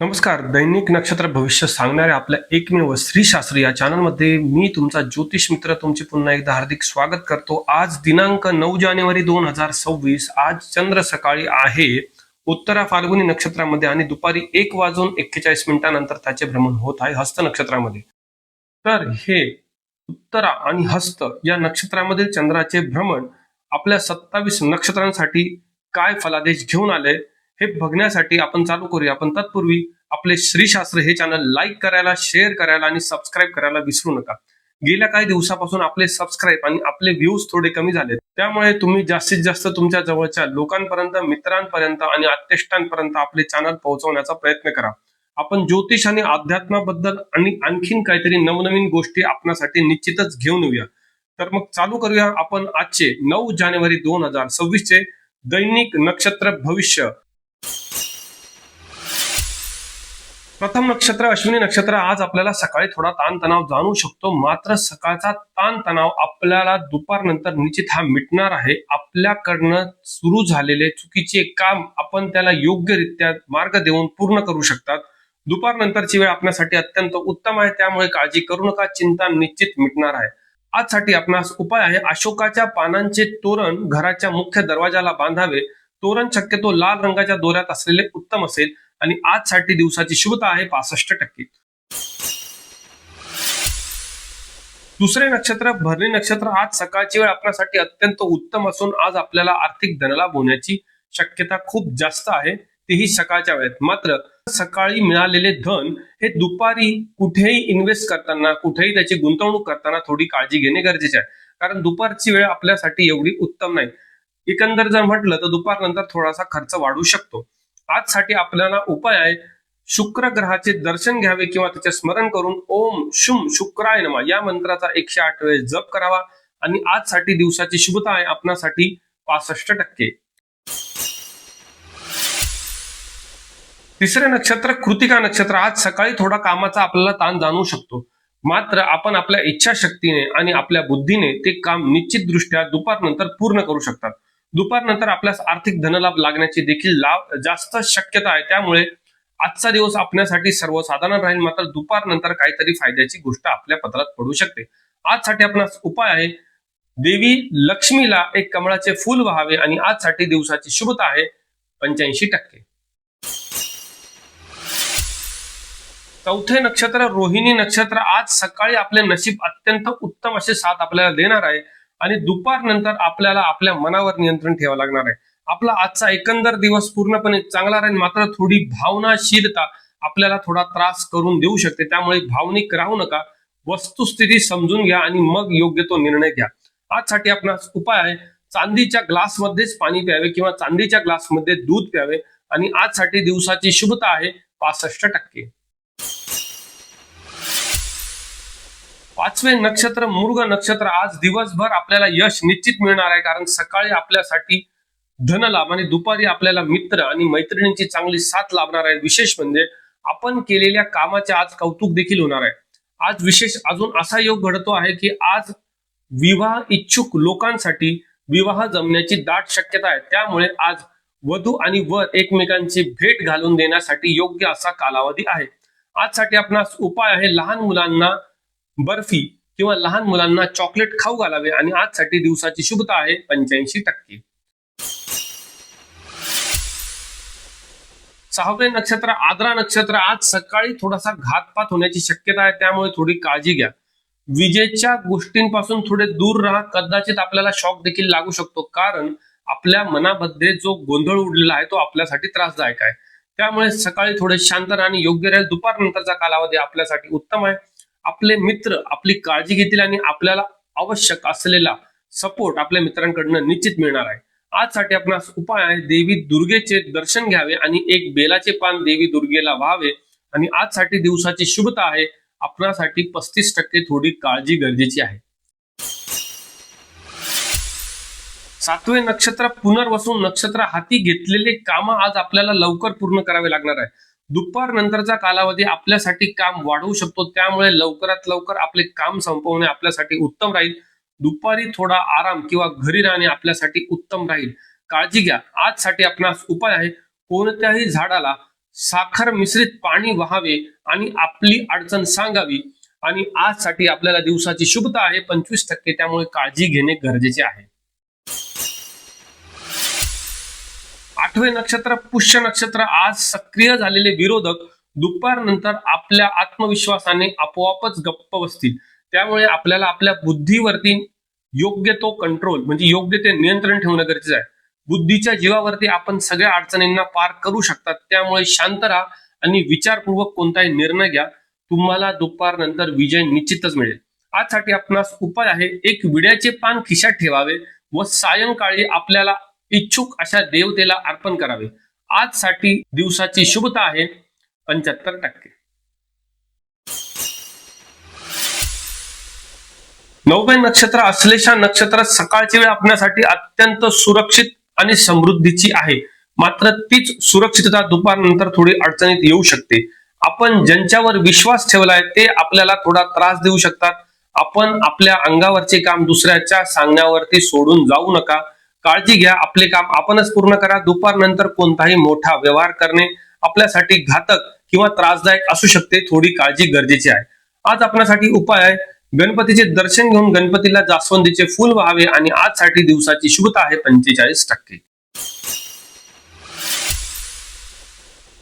नमस्कार. दैनिक नक्षत्र भविष्य सांगणाऱ्या आपल्या एकमेव श्रीशास्त्र या चॅनलमध्ये मी तुमचा ज्योतिष मित्र तुमचे पुन्हा एकदा हार्दिक स्वागत करतो. आज दिनांक नऊ जानेवारी दोन हजार सव्वीस. आज चंद्र सकाळी आहे. उत्तरा फाल्गुनी नक्षत्रामध्ये आणि दुपारी एक वाजून एक्केचाळीस मिनिटानंतर त्याचे भ्रमण होत आहे हस्त नक्षत्रामध्ये. तर हे उत्तरा आणि हस्त या नक्षत्रामधील चंद्राचे भ्रमण आपल्या सत्तावीस नक्षत्रांसाठी काय फलादेश घेऊन आले हे बघण्यासाठी आपण चालू करूया. पण तत्पूर्वी आपले श्रीशास्त्र हे चॅनल लाईक करायला शेअर करायला आणि सबस्क्राईब करायला विसरू नका. गेल्या काही दिवसापासून आपले सबस्क्राईब आणि आपले व्ह्यूज थोडे कमी झाले त्यामुळे तुम्ही जास्तीत जास्त तुमच्या जवळच्या लोकांपर्यंत मित्रांपर्यंत आणि अत्यष्टांपर्यंत आपले चॅनल पोहोचवण्याचा प्रयत्न करा. आपण ज्योतिष आणि अध्यात्माबद्दल आणि आणखीन काहीतरी नवनवीन गोष्टी आपणासाठी निश्चितच घेऊन येऊया. तर मग चालू करूया आपण आजचे नऊ जानेवारी दोन हजार सव्वीसचे दैनिक नक्षत्र भविष्य. प्रथम नक्षत्र अश्विनी नक्षत्र आज आपल्याला सकाळी थोडा ताणतणाव जाणू शकतो. मात्र सकाळचा ताणतणाव आपल्याला दुपारनंतर निश्चित हा मिटणार आहे. आपल्याकडनं सुरू झालेले चुकीचे काम आपण त्याला योग्यरित्या मार्ग देऊन पूर्ण करू शकतात. दुपारनंतरची वेळ आपल्यासाठी अत्यंत उत्तम आहे. त्यामुळे काळजी करू नका. चिंता निश्चित मिटणार आहे. आजसाठी आपणास उपाय आहे. अशोकाच्या पानांचे तोरण घराच्या मुख्य दरवाजाला बांधावे. तोरण शक्यतो लाल रंगाच्या दोऱ्यात असलेले उत्तम असेल आणि आजसाठी दिवसाची शुभता आहे पासष्ट टक्के. दुसरे नक्षत्र भरणी नक्षत्र आज सकाळची वेळ आपल्यासाठी अत्यंत उत्तम असून आज आपल्याला आर्थिक धनलाभ होण्याची शक्यता खूप जास्त आहे. तेही सकाळच्या वेळेत. मात्र सकाळी मिळालेले धन हे दुपारी कुठेही इन्व्हेस्ट करताना कुठेही त्याची गुंतवणूक करताना थोडी काळजी घेणे गरजेचे आहे. कारण दुपारची वेळ आपल्यासाठी एवढी उत्तम नाही. एकंदर जर म्हटलं तर दुपारनंतर थोडासा खर्च वाढू शकतो. आजसाठी आपल्याला उपाय आहे शुक्र ग्रहाचे दर्शन घ्यावे किंवा त्याचे स्मरण करून ओम शुम शुक्राय नमा या मंत्राचा एकशे आठ वेळेस जप करावा. आणि आजसाठी दिवसाची शुभता आहे आपणासाठी पासष्ट टक्के. तिसरे नक्षत्र कृतिका नक्षत्र. आज सकाळी थोडा कामाचा आपल्याला ताण जाणवू शकतो. मात्र आपण आपल्या इच्छाशक्तीने आणि आपल्या बुद्धीने ते काम निश्चित दृष्ट्या दुपारनंतर पूर्ण करू शकतात. दुपारनंतर आपल्यास आर्थिक धनलाभ लागण्याची देखील लाभ जास्त शक्यता आहे. त्यामुळे आजचा दिवस आपल्यासाठी सर्वसाधारण राहील. मात्र दुपारनंतर काहीतरी फायद्याची गोष्ट आपल्या पत्रात पडू शकते. आजसाठी आपणास उपाय आहे. देवी लक्ष्मीला एक कमळाचे फूल व्हावे आणि आजसाठी दिवसाची शुभता आहे. पंच्याऐंशी टक्के. चौथे नक्षत्र रोहिणी नक्षत्र आज सकाळी आपले नशीब अत्यंत उत्तम असे साथ आपल्याला देणार आहे आणि दुपार नंतर आपल्याला आपल्या मनावर नियंत्रण ठेवावं लागणार आहे. आपला आजचा एकंदर दिवस पूर्णपणे चांगला राहील मात्र थोडी भावनाशीलता आपल्याला थोडा त्रास करून देऊ शकते. त्यामुळे भावनिक राहू नका वस्तुस्थिती समजून घ्या आणि मग योग्य तो निर्णय घ्या. आजसाठी आपणास उपाय आहे चांदीच्या ग्लासमध्येच पाणी प्यावे किंवा चांदीच्या ग्लासमध्ये दूध प्यावे आणि आजसाठी दिवसाची शुभता आहे पासष्ट टक्के. पाचवे नक्षत्र मृग नक्षत्र आज दिवसभर आपल्याला यश निश्चित मिळणार आहे. कारण सकाळी आपल्यासाठी धनलाभ आणि दुपारी आपल्याला मित्र आणि मैत्रिणींची चांगली साथ लाभणार आहे. विशेष म्हणजे आपण केलेल्या कामाचे आज कौतुक देखील होणार आहे. आज विशेष अजून असा योग घडतो आहे की आज विवाह इच्छुक लोकांसाठी विवाह जमण्याची दाट शक्यता आहे. त्यामुळे आज वधू आणि वर एकमेकांची भेट घालून देण्यासाठी योग्य असा कालावधी आहे. आजसाठी आपणास उपाय आहे लहान मुलांना बर्फी किंवा लहान मुलांना चॉकलेट खाऊ घालावे आणि आजसाठी दिवसाची शुभता आहे पंच्याऐंशी टक्के. सहावे नक्षत्र आद्रा नक्षत्र आज सकाळी थोडासा घातपात होण्याची शक्यता आहे त्यामुळे थोडी काळजी घ्या. विजेच्या गोष्टींपासून थोडे दूर राहा कदाचित आपल्याला शॉक देखील लागू शकतो कारण आपल्या मनामध्ये जो गोंधळ उडलेला आहे तो आपल्यासाठी त्रासदायक आहे. त्यामुळे सकाळी थोडे शांत राहणे आणि योग्य राहील दुपारनंतरचा कालावधी आपल्यासाठी उत्तम आहे. आपले मित्र आपली काळजी घेतील आणि आपल्याला आवश्यक असलेला सपोर्ट आपल्या मित्रांकडनं निश्चित मिळणार आहे. आजसाठी आपणास उपाय आहे देवी दुर्गेचे दर्शन घ्यावे आणि एक बेलाचे पान देवी दुर्गेला व्हावे. आणि आजसाठी दिवसाची शुभता आहे. आपणासाठी पस्तीस टक्के थोडी काळजी गरजेची आहे. सातवे नक्षत्र पुनर्वसून नक्षत्र हाती घेतलेले काम आज आपल्याला लवकर पूर्ण करावे लागणार आहे. दुपार नंतरचा कालावधी आपल्यासाठी काम वाढवू शकतो. त्यामुळे लवकरात लवकर आपले काम संपवणे आपल्यासाठी उत्तम राहील. दुपारी थोडा आराम किंवा घरी राहणे आपल्यासाठी उत्तम राहील. काळजी घ्या. आजसाठी आपणास उपाय आहे. कोणत्याही झाडाला साखर मिश्रित पाणी व्हावे आणि आपली अडचण सांगावी. आणि आजसाठी आपल्याला दिवसाची शुभता आहे. पंचवीस टक्के. त्यामुळे काळजी घेणे गरजेचे आहे. आठवे नक्षत्र पुष्य नक्षत्र आज सक्रिय झालेले विरोधक दुपारनंतर आपल्या आत्मविश्वासाने आपोआपच गप्प बसतील. त्यामुळे आपल्याला आपल्या बुद्धीवरती योग्य तो कंट्रोल म्हणजे योग्य ते नियंत्रण ठेवणं गरजेचं आहे. बुद्धीच्या जीवावरती आपण सगळ्या अडचणींना पार करू शकतात. त्यामुळे शांत राहा आणि विचारपूर्वक कोणताही निर्णय घ्या. तुम्हाला दुपारनंतर विजय निश्चितच मिळेल. आजसाठी आपणास उपाय आहे एक विड्याचे पान खिशात ठेवावे व सायंकाळी आपल्याला इच्छुक अशा देवतेला अर्पण करावे. आजसाठी दिवसाची शुभता आहे पंच्याहत्तर टक्के. नववे नक्षत्र अश्लेषा नक्षत्र सकाळची वेळ आपल्यासाठी अत्यंत सुरक्षित आणि समृद्धीची आहे. मात्र तीच सुरक्षितता दुपारनंतर थोडी अडचणीत येऊ शकते. आपण ज्यांच्यावर विश्वास ठेवलाय ते आपल्याला थोडा त्रास देऊ शकतात. आपण आपल्या अंगावरचे काम दुसऱ्याच्या सांगण्यावरती सोडून जाऊ नका. काळजी घ्या आपले काम आपणच पूर्ण करा दुपारनंतर कोणताही मोठा व्यवहार करणे आपल्यासाठी घातक किंवा त्रासदायक असू शकते थोडी काळजी गरजेची आहे. आज आपल्यासाठी उपाय आहे गणपतीचे दर्शन घेऊन गणपतीला जास्वंदीचे फूल व्हावे आणि आजसाठी दिवसाची शुभता आहे पंचेचाळीस टक्के.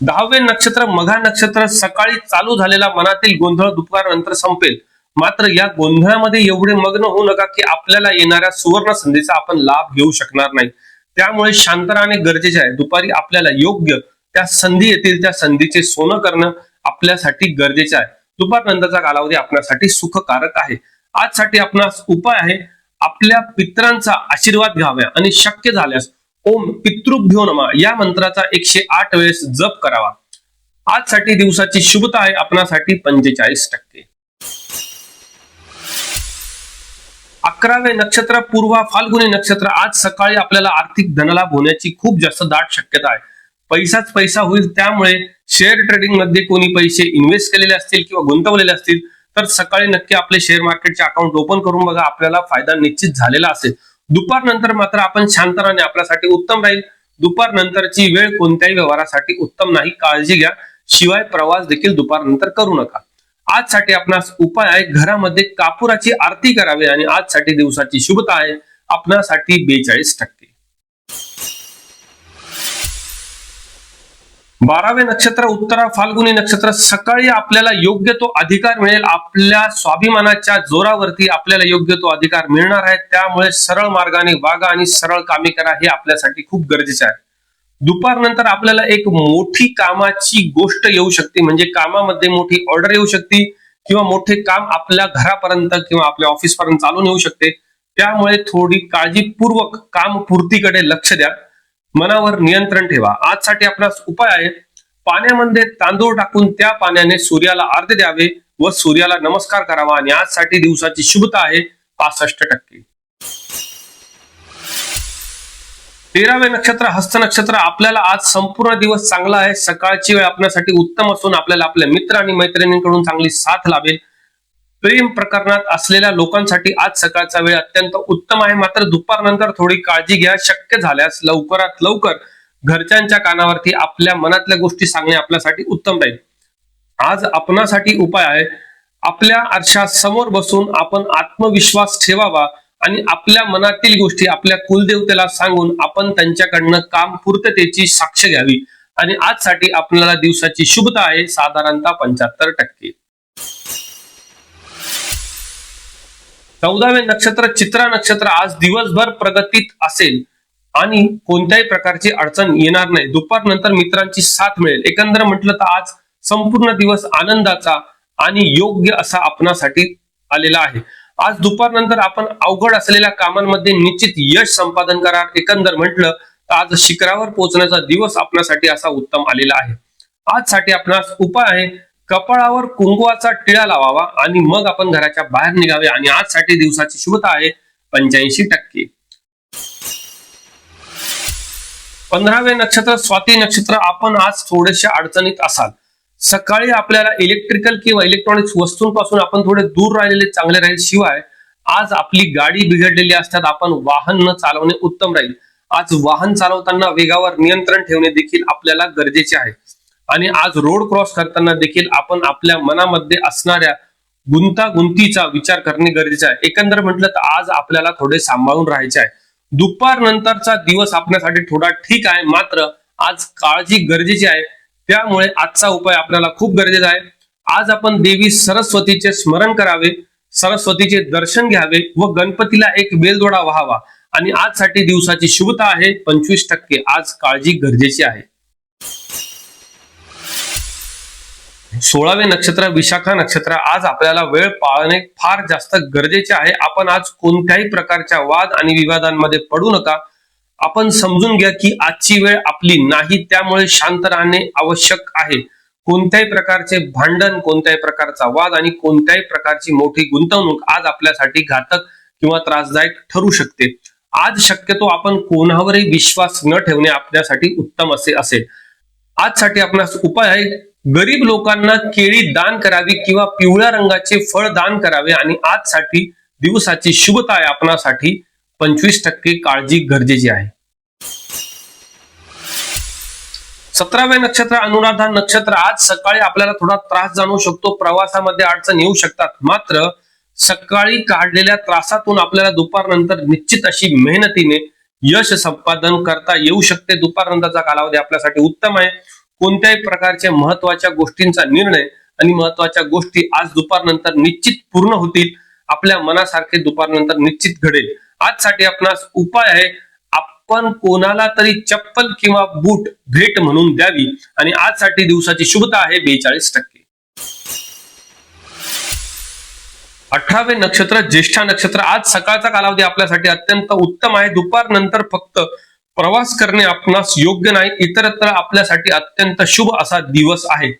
दहावे नक्षत्र मघा नक्षत्र सकाळी चालू झालेला मनातील गोंधळ दुपारनंतर संपेल. मात्र या गोंधळामध्ये एवढे मग्न होऊ नका की आपल्याला येणाऱ्या सुवर्ण संधीचा आपण लाभ घेऊ शकणार नाही. त्यामुळे शांत राहणे गरजेचे आहे. दुपारी आपल्याला योग्य त्या संधी येतील त्या संधीचे सोनं करणं आपल्यासाठी गरजेचे आहे. दुपारनंतरचा कालावधी आपल्यासाठी सुखकारक आहे. आजसाठी आपणास उपाय आहे आपल्या पित्रांचा आशीर्वाद घ्यावा आणि शक्य झाल्यास ओम पितृभ्यो नमा या मंत्राचा एकशे आठ वेळेस जप करावा. आजसाठी दिवसाची शुभता आहे आपणासाठी पंचेचाळीस टक्के. अकरावे नक्षत्र पूर्वा फाल्गुनी नक्षत्र. आज सकाळी आपल्याला आर्थिक धनलाभ होण्याची खूप जास्त दाट शक्यता आहे. पैसाच पैसा होईल त्यामुळे शेअर ट्रेडिंगमध्ये कोणी पैसे इन्व्हेस्ट केलेले असतील किंवा गुंतवलेले असतील तर सकाळी नक्की आपले शेअर मार्केटचे अकाउंट ओपन करून बघा. आपल्याला फायदा निश्चित झालेला असेल. दुपारनंतर मात्र आपण शांतराने आपल्यासाठी उत्तम राहील. दुपारनंतरची वेळ कोणत्याही व्यवहारासाठी उत्तम नाही. काळजी घ्या. शिवाय प्रवास देखील दुपारनंतर करू नका. आजसाठी आपणास उपाय आहे घरामध्ये कापुराची आरती करावी आणि आजसाठी दिवसाची शुभता आहे. आपणासाठी बेचाळीस टक्के. बारावे नक्षत्र उत्तरा फाल्गुनी नक्षत्र सकाळी आपल्याला योग्य तो अधिकार मिळेल. आपल्या स्वाभिमानाच्या जोरावरती आपल्याला योग्य तो अधिकार मिळणार आहे. त्यामुळे सरळ मार्गाने वागा आणि सरळ कामे करा हे आपल्यासाठी खूप गरजेचे आहे. दुपारनंतर आपल्याला एक मोठी कामाची गोष्ट येऊ शकते. म्हणजे कामामध्ये मोठी ऑर्डर येऊ शकते किंवा मोठे काम आपल्या घरापर्यंत किंवा आपल्या ऑफिसपर्यंत चालून येऊ शकते. त्यामुळे थोडी काळजीपूर्वक काम पूर्तीकडे लक्ष द्या. मनावर नियंत्रण ठेवा. आजसाठी आपणास उपाय आहे पाण्यामध्ये तांदूळ टाकून त्या पाण्याने सूर्याला अर्ध द्यावे व सूर्याला नमस्कार करावा. आणि आजसाठी दिवसाची शुभता आहे पासष्ट टक्के. तेरावे नक्षत्र हस्त नक्षत्र आपल्याला आज संपूर्ण दिवस चांगला आहे. सकाळची वेळ आपल्यासाठी उत्तम असून आपल्याला आपल्या मित्र आणि मैत्रिणींकडून चांगली साथ लाभेल. प्रेम प्रकरणात असलेल्या लोकांसाठी आज सकाळचा वेळ अत्यंत उत्तम आहे. मात्र दुपारनंतर थोडी काळजी घ्या. शक्य झाल्यास लवकरात लवकर घरच्यांच्या कानावरती आपल्या मनातल्या गोष्टी सांगणे आपल्यासाठी उत्तम राहील. आज आपणासाठी उपाय आहे. आपल्या आरशा समोर बसून आपण आत्मविश्वास ठेवावा. आणि आपल्या मनातील गोष्टी आपल्या कुलदेवतेला सांगून आपण त्यांच्याकडनं काम पूर्ततेची साक्ष घ्यावी. आणि आजसाठी आपल्याला दिवसाची शुभता आहे साधारणतः पंच्याहत्तर टक्के. चौदावे नक्षत्र चित्रा नक्षत्र आज दिवसभर प्रगतीत असेल. आणि कोणत्याही प्रकारची अडचण येणार नाही. दुपारनंतर मित्रांची साथ मिळेल. एकंदर म्हटलं तर आज संपूर्ण दिवस आनंदाचा आणि योग्य असा आपणासाठी आलेला आहे. आज दुपारनंतर आपण अवघड असलेल्या कामांमध्ये निश्चित यश संपादन करार एकंदर म्हटलं तर आज शिखरावर पोहोचण्याचा दिवस आपल्यासाठी असा उत्तम आलेला आहे. आजसाठी आपणास उपाय आहे कपाळावर कुंकुवाचा टिळा लावावा आणि मग आपण घराच्या बाहेर निघावे आणि आजसाठी दिवसाची शुभता आहे पंच्याऐंशी टक्के. पंधरावे नक्षत्र स्वाती नक्षत्र आपण आज थोडेसे अडचणीत असाल. सकाळी आपल्याला इलेक्ट्रिकल किंवा इलेक्ट्रॉनिक्स वस्तूंपासून आपण थोडे दूर राहिलेले चांगले राहील. शिवाय आज आपली गाडी बिघडलेली असतात आपण वाहन न चालवणे उत्तम राहील. आज वाहन चालवताना वेगावर नियंत्रण ठेवणे देखील आपल्याला गरजेचे आहे. आणि आज रोड क्रॉस करताना देखील आपण आपल्या मनामध्ये असणाऱ्या गुंतागुंतीचा विचार करणे गरजेचे आहे. एकंदर म्हटलं तर आज आपल्याला थोडे सांभाळून राहायचे आहे. दुपार नंतरचा दिवस आपल्यासाठी थोडा ठीक आहे मात्र आज काळजी गरजेची आहे. त्यामुळे आजचा उपाय आपल्याला खूप गरजेचा आहे. आज आपण देवी सरस्वतीचे स्मरण करावे सरस्वतीचे दर्शन घ्यावे व गणपतीला एक बेलदोडा व्हावा. आणि आजसाठी दिवसाची शुभता आहे पंचवीस टक्के. आज काळजी गरजेची आहे. सोळावे नक्षत्र विशाखा नक्षत्र आज आपल्याला वेळ पाळणे फार जास्त गरजेचे आहे. आपण आज कोणत्याही प्रकारच्या वाद आणि विवादांमध्ये पडू नका. आपण समजून घ्या की आजची वेळ आपली नाही त्यामुळे शांत राहणे आवश्यक आहे. कोणत्याही प्रकारचे भांडण कोणत्याही प्रकारचा वाद आणि कोणत्याही प्रकारची मोठी गुंतवणूक आज आपल्यासाठी घातक किंवा त्रासदायक ठरू शकते. आज शक्यतो आपण कोणावरही विश्वास न ठेवणे आपल्यासाठी उत्तम असे असेल. आजसाठी आपणास उपाय आहे गरीब लोकांना केळी दान करावी किंवा पिवळ्या रंगाचे फळ दान करावे आणि आजसाठी दिवसाची शुभता आहे आपणासाठी पंचवीस टक्के काळजी गरजेची आहे. सतरावे नक्षत्र अनुराधा नक्षत्र आज सकाळी आपल्याला थोडा त्रास जाणवू शकतो. प्रवासामध्ये अडचण येऊ शकतात. मात्र सकाळी काढलेल्या त्रासातून आपल्याला दुपारनंतर निश्चित अशी मेहनतीने यश संपादन करता येऊ शकते. दुपारनंतरचा कालावधी आपल्यासाठी उत्तम आहे. कोणत्याही प्रकारच्या महत्त्वाच्या गोष्टींचा निर्णय आणि महत्त्वाच्या गोष्टी आज दुपारनंतर निश्चित पूर्ण होतील. आपल्या मनासारखे दुपारनंतर निश्चित घडेल. आजसाठी आपणास उपाय आहे आपण कोणाला तरी चप्पल किंवा बूट भेट म्हणून द्यावी. आणि आजसाठी दिवसाची शुभता आहे बेचाळीस टक्के. अठरावे नक्षत्र ज्येष्ठा नक्षत्र आज सकाळचा कालावधी आपल्यासाठी अत्यंत उत्तम आहे. दुपार नंतर फक्त प्रवास करणे आपणास योग्य नाही इतरत्र आपल्यासाठी अत्यंत शुभ असा दिवस आहे.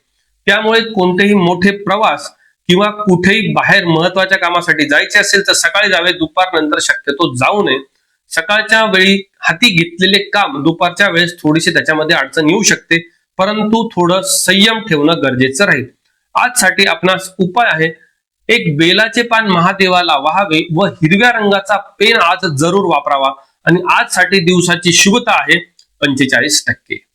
त्यामुळे कोणतेही मोठे प्रवास किंवा कुठेही बाहेर महत्त्वाच्या कामासाठी जायचे असेल तर सकाळी जावे दुपार नंतर शक्यतो जाऊ नये. सकाळच्या वेळी हाती घेतलेले काम दुपारच्या वेळेस थोडीशी त्याच्यामध्ये अडचण येऊ शकते परंतु थोडं संयम ठेवणं गरजेचं राहील. आजसाठी आपणास उपाय आहे एक बेलाचे पान महादेवाला वाहावे व हिरव्या रंगाचा पेन आज जरूर वापरावा. आणि आजसाठी दिवसाची शुभता आहे पंचेचाळीस टक्के.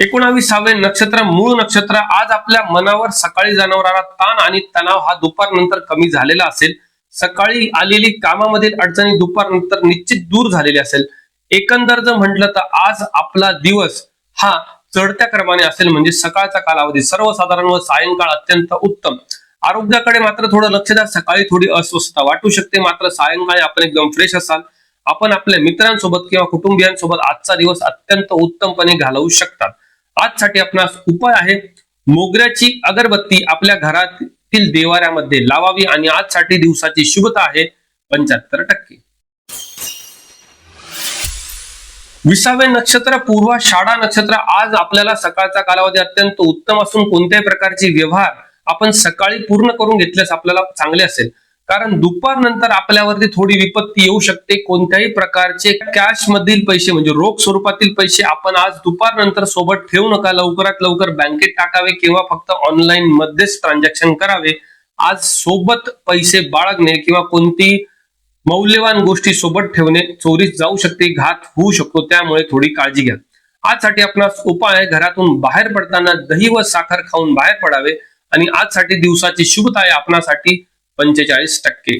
एकोणावीसावे नक्षत्र मूळ नक्षत्र आज आपल्या मनावर सकाळी जाणवणारा ताण आणि तणाव हा दुपारनंतर कमी झालेला असेल. सकाळी आलेली कामामधील अडचणी दुपारनंतर निश्चित दूर झालेली असेल. एकंदर जर म्हटलं तर आज आपला दिवस हा चढत्या क्रमाने असेल म्हणजे सकाळचा कालावधी सर्वसाधारण व सायंकाळ अत्यंत उत्तम. आरोग्याकडे मात्र थोडं लक्ष द्या सकाळी थोडी अस्वस्थता वाटू शकते मात्र सायंकाळी आपण एकदम फ्रेश असाल. आपण आपल्या मित्रांसोबत किंवा कुटुंबियांसोबत आजचा दिवस अत्यंत उत्तमपणे घालवू शकतात. आजसाठी आपणास उपाय आहे मोगऱ्याची अगरबत्ती आपल्या घरातील देवाऱ्यामध्ये लावावी आणि आजसाठी दिवसाची शुभता आहे पंच्याहत्तर टक्के. विसावे नक्षत्र पूर्वा शाळा नक्षत्र आज आपल्याला सकाळचा कालावधी अत्यंत उत्तम असून कोणत्याही प्रकारचे व्यवहार आपण सकाळी पूर्ण करून घेतल्यास आपल्याला चांगले असेल. कारण दुपारनंतर आपल्यावरती थोडी विपत्ती येऊ शकते. कोणत्याही प्रकारचे कॅश मधील पैसे म्हणजे रोख स्वरूपातील पैसे आपण आज दुपारनंतर सोबत ठेवू नका. लवकरात लवकर बँकेत टाकावे किंवा फक्त ऑनलाईन मध्येच ट्रान्झॅक्शन करावे. आज सोबत पैसे बाळगणे किंवा कोणती मौल्यवान गोष्टी सोबत ठेवणे चोरीस जाऊ शकते घात होऊ शकतो त्यामुळे थोडी काळजी घ्या. आजसाठी आपणास उपाय आहे घरातून बाहेर पडताना दही व साखर खाऊन बाहेर पडावे. आणि आजसाठी दिवसाची शुभता आहे आपणासाठी पंचेचाळीस टक्के.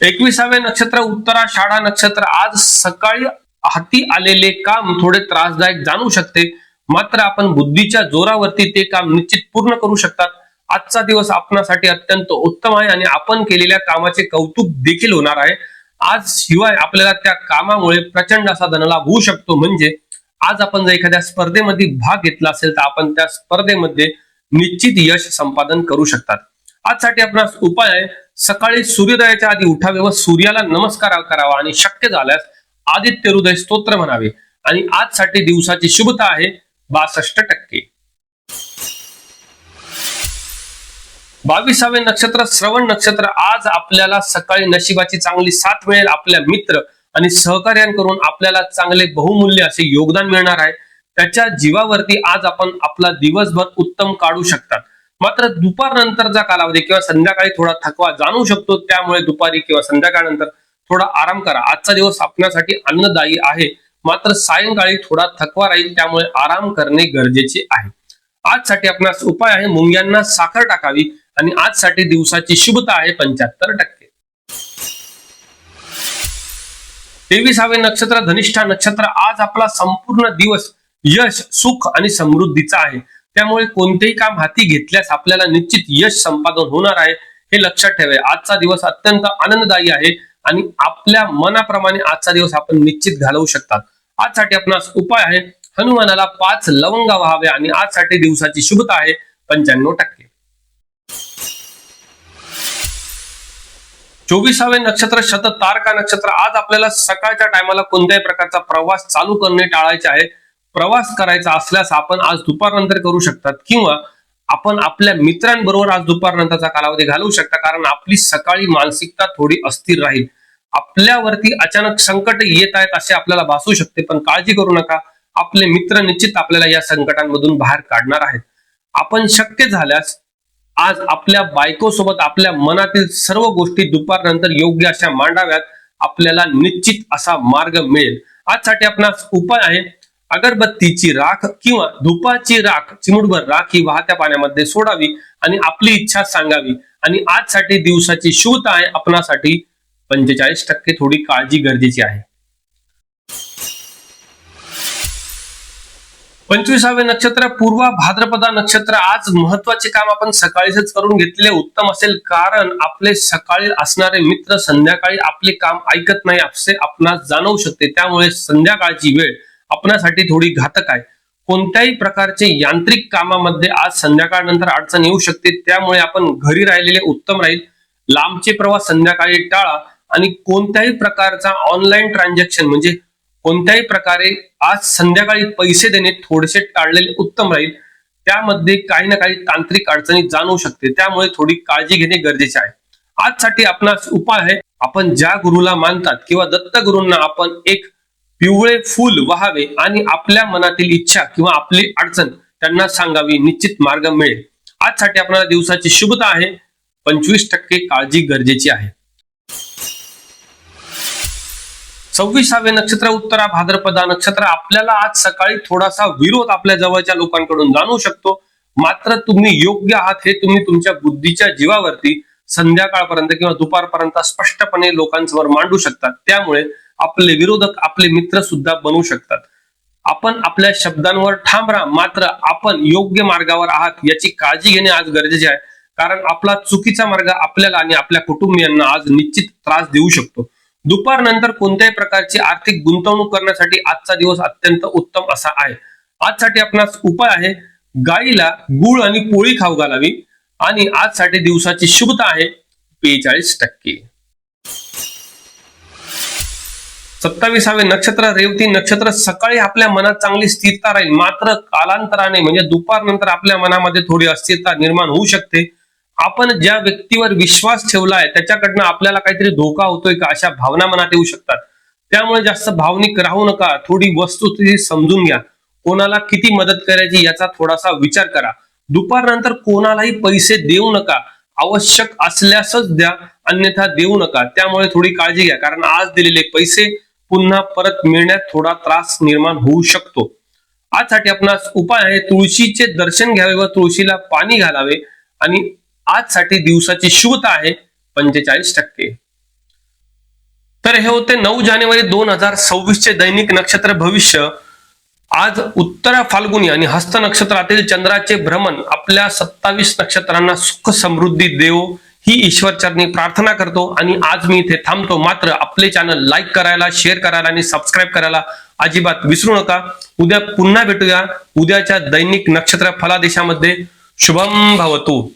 एकविसावे नक्षत्र उत्तराषाढा नक्षत्र. आज सकाळी हाती आलेले काम थोडे त्रासदायक जाणू शकते. मात्र आपण बुद्धीच्या जोरावरती ते काम निश्चित पूर्ण करू शकतात. आजचा दिवस आपणासाठी अत्यंत उत्तम आहे आणि आपण केलेल्या कामाचे कौतुक देखील होणार आहे. आज शिवाय आपल्याला त्या कामामुळे प्रचंड असा धनलाभ होऊ शकतो. म्हणजे आज आपण जर एखाद्या स्पर्धेमध्ये भाग घेतला असेल तर आपण त्या स्पर्धेमध्ये निश्चित यश संपादन करू शकतात. आजसाठी आपणास उपाय आहे सकाळी सूर्योदयाच्या आधी उठावे व सूर्याला नमस्कार करावा आणि शक्य झाल्यास आदित्य हृदय स्तोत्र म्हणावे. आणि आजसाठी दिवसाची शुभता आहे बासष्ट टक्के. बावीसावे नक्षत्र श्रवण नक्षत्र आज आपल्याला सकाळी नशिबाची चांगली साथ मिळेल आपल्या मित्र आणि सहकार्यांकडून आपल्याला चांगले बहुमूल्य असे योगदान मिळणार आहे. त्याच्या जीवावरती आज आपण आपला दिवसभर उत्तम काढू शकतात. मात्र दुपारनंतरचा कालावधी किंवा संध्याकाळी थोडा थकवा जाणू शकतो त्यामुळे दुपारी किंवा संध्याकाळनंतर थोडा आराम करा. आजचा दिवस आपल्यासाठी अन्नदायी आहे. मात्र सायंकाळी थोडा थकवा राहील त्यामुळे आराम करणे गरजेचे आहे. आजसाठी आपणास उपाय आहे मुंग्यांना साखर टाकावी आणि आजसाठी दिवसाची शुभता आहे पंच्याहत्तर टक्के. तेविसावे नक्षत्र धनिष्ठा नक्षत्र आज आपला संपूर्ण दिवस यश सुख आणि समृद्धीचा आहे. त्यामुळे कोणतेही काम हाती घेतल्यास आपल्याला निश्चित यश संपादन होणार आहे हे लक्षात ठेवा आजचा दिवस अत्यंत आनंददायी आहे आणि आपल्या मनाप्रमाणे आजचा दिवस आपण निश्चित घालवू शकतात आजसाठी आपणास उपाय आहे हनुमानाला पाच लवंगा व्हावे आणि आजसाठी दिवसाची शुभता आहे पंच्याण्णव टक्के. चोवीसावे नक्षत्र शत तारका नक्षत्र. आज आपल्याला सकाळच्या टायमाला कोणत्याही प्रकारचा प्रवास चालू करणे टाळायचे आहे. प्रवास करायचा असल्यास आपण आज दुपारनंतर करू शकतात. किंवा आपण आपल्या मित्रांबरोबर आज दुपारनंतरचा कालावधी घालवू शकता. कारण आपली सकाळी मानसिकता थोडी अस्थिर राहील. आपल्यावरती अचानक संकट येत आहेत असे आपल्याला भासू शकते. पण काळजी करू नका. आपले मित्र निश्चित आपल्याला या संकटांमधून बाहेर काढणार आहेत. आपण शक्य झाल्यास आज आपल्या बायकोसोबत आपल्या मनातील सर्व गोष्टी दुपारनंतर योग्य अशा मांडाव्यात. आपल्याला निश्चित असा मार्ग मिळेल. आजसाठी आपणास उपाय आहे. अगरबत्तीची राख किंवा धुपाची राख चिमुटभर राख ही वाहत्या पाण्यामध्ये सोडावी आणि आपली इच्छा सांगावी. आणि आजसाठी दिवसाची शुभता आहे आपणासाठी पंचेचाळीस टक्के थोडी काळजी गरजेची आहे. पंचवीसावे नक्षत्र पूर्वा भाद्रपदा नक्षत्र आज महत्त्वाचे काम आपण सकाळीच करून घेतलेले उत्तम असेल कारण आपले सकाळी असणारे मित्र संध्याकाळी आपले काम ऐकत नाही असे आपणास जाणवू शकते. त्यामुळे संध्याकाळची वेळ आपणासाठी थोडी घातक आहे. कोणत्याही प्रकारचे यांत्रिक कामामध्ये आज संध्याकाळनंतर अडचण येऊ शकते. त्यामुळे आपण घरी राहिलेले उत्तम राहील. लांबचे प्रवास संध्याकाळी टाळा आणि कोणत्याही प्रकारचा ऑनलाईन ट्रान्झॅक्शन म्हणजे कोणत्याही प्रकारे आज संध्याकाळी पैसे देणे थोडेसे टाळलेले उत्तम राहील. त्यामध्ये काही ना काही तांत्रिक अडचणी जाणवू शकते. त्यामुळे थोडी काळजी घेणे गरजेचे आहे. आजसाठी आपणास उपाय आहे. आपण ज्या गुरुला मानतात किंवा दत्तगुरूंना आपण एक पिवळे फूल व्हावे आणि आपल्या मनातील इच्छा किंवा आपली अडचण त्यांना सांगावी निश्चित मार्ग मिळेल. आजसाठी आपल्याला दिवसाची शुभता आहे. पंचवीस टक्के काळजी गरजेची आहे. सव्वीसावे नक्षत्र उत्तरा भाद्रपदा नक्षत्र आपल्याला आज सकाळी थोडासा विरोध आपल्या जवळच्या लोकांकडून जाणवू शकतो. मात्र तुम्ही योग्य आहात हे तुम्ही तुमच्या बुद्धीच्या जीवावरती संध्याकाळपर्यंत किंवा दुपारपर्यंत स्पष्टपणे लोकांसमोर मांडू शकता. त्यामुळे आपले विरोधक आपले मित्र सुद्धा बनवू शकतात. आपण आपल्या शब्दांवर ठाम राहा. मात्र आपण योग्य मार्गावर आहात याची काळजी घेणे आज गरजेचे आहे. कारण आपला चुकीचा मार्ग आपल्याला आणि आपल्या कुटुंबियांना आज निश्चित त्रास देऊ शकतो. दुपारनंतर कोणत्याही प्रकारची आर्थिक गुंतवणूक करण्यासाठी आजचा दिवस अत्यंत उत्तम असा आहे. आजसाठी आपणास उपाय आहे गाईला गुळ आणि पोळी खाऊ घालावी. आणि आजसाठी दिवसाची शुभता आहे बेचाळीस टक्के. सत्तावीसावे नक्षत्र रेवती नक्षत्र सकाळी आपल्या मनात चांगली स्थिरता राहील. मात्र कालांतराने म्हणजे दुपारनंतर आपल्या मनामध्ये थोडी अस्थिरता निर्माण होऊ शकते. आपण ज्या व्यक्तीवर विश्वास ठेवला आहे त्याच्याकडनं आपल्याला काहीतरी धोका होतोय का अशा भावना मनात येऊ शकतात. त्यामुळे जास्त भावनिक राहू नका. थोडी वस्तुस्थिती समजून घ्या. कोणाला किती मदत करायची याचा थोडासा विचार करा. दुपारनंतर कोणालाही पैसे देऊ नका. आवश्यक असल्यासच द्या. अन्यथा देऊ नका. त्यामुळे थोडी काळजी घ्या. कारण आज दिलेले पैसे पुन्हा परत मिळण्यात थोडा त्रास निर्माण होऊ शकतो. आजसाठी आपणास उपाय आहे तुळशीचे दर्शन घ्यावे व तुळशीला पाणी घालावे. आणि आजसाठी दिवसाची शुभता आहे पंचेचाळीस टक्के. तर हे होते नऊ जानेवारी दोन हजार सव्वीस चे दैनिक नक्षत्र भविष्य. आज उत्तरा फाल्गुनी आणि हस्त नक्षत्रातील चंद्राचे भ्रमण आपल्या सत्तावीस नक्षत्रांना सुख समृद्धी देव. ही ईश्वरचरणी प्रार्थना करतो आणि आज मी इथे थांबतो. मात्र आपले चॅनल लाईक करायला शेअर करायला आणि सबस्क्राईब करायला अजिबात विसरू नका. उद्या पुन्हा भेटूया. उद्याच्या दैनिक नक्षत्र फलादेशामध्ये. शुभम भवतू.